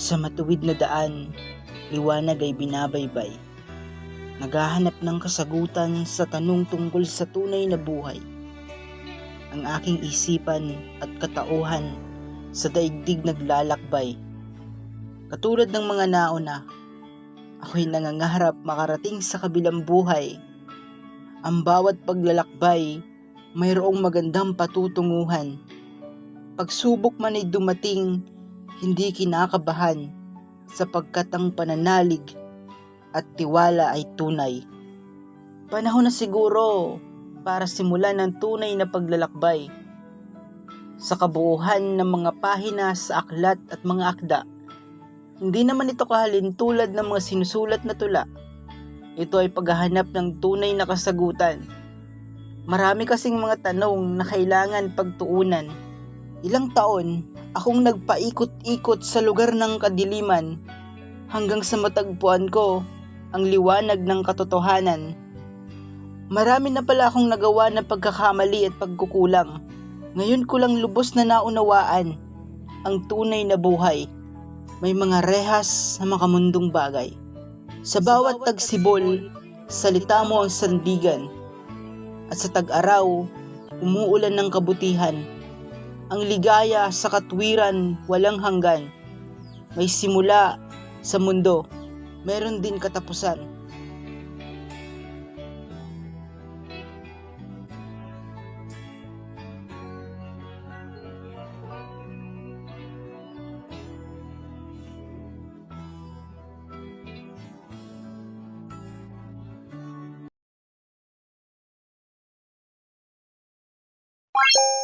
Sa matuwid na daan, liwanag ay binabaybay. Naghahanap ng kasagutan sa tanong tungkol sa tunay na buhay. Ang aking isipan at katauhan sa daigdig naglalakbay. Katulad ng mga nauna, ako'y nangangarap makarating sa kabilang buhay. Ang bawat paglalakbay, mayroong magandang patutunguhan. Pagsubok man ay dumating, hindi kinakabahan sapagkat ang pananalig at tiwala ay tunay. Panahon na siguro para simulan ang tunay na paglalakbay sa kabuuhan ng mga pahina sa aklat at mga akda. Hindi naman ito kahalin tulad ng mga sinusulat na tula. Ito ay paghahanap ng tunay na kasagutan. Marami kasing mga tanong na kailangan pagtuunan. Ilang taon akong nagpaikot-ikot sa lugar ng kadiliman hanggang sa matagpuan ko ang liwanag ng katotohanan. Marami na pala akong nagawa na pagkakamali at pagkukulang. Ngayon ko lang lubos na naunawaan ang tunay na buhay. May mga rehas sa makamundong bagay. Sa bawat tagsibol, salita mo ang sandigan. At sa tag-araw, umuulan ng kabutihan. Ang ligaya sa katwiran walang hanggan. May simula sa mundo, meron din katapusan. you